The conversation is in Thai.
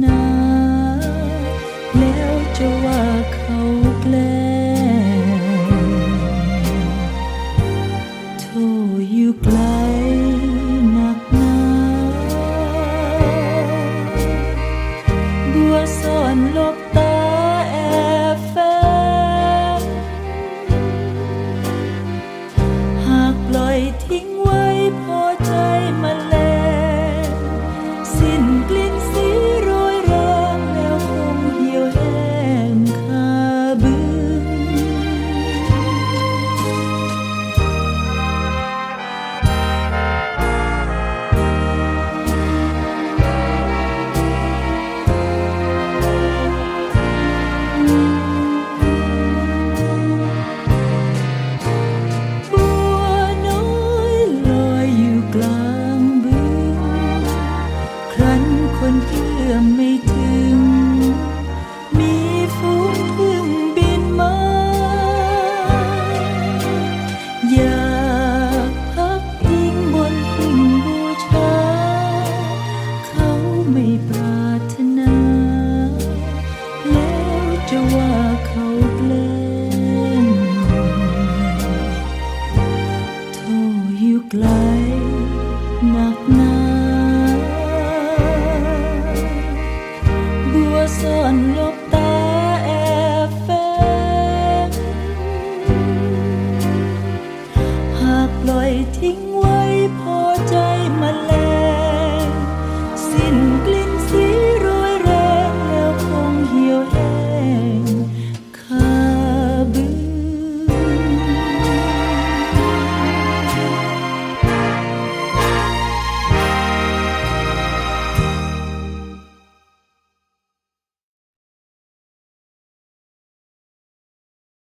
า ไกลหนักหนาบัวซ่อนลบตาแอบแฝงหากลอยทิ้งไว้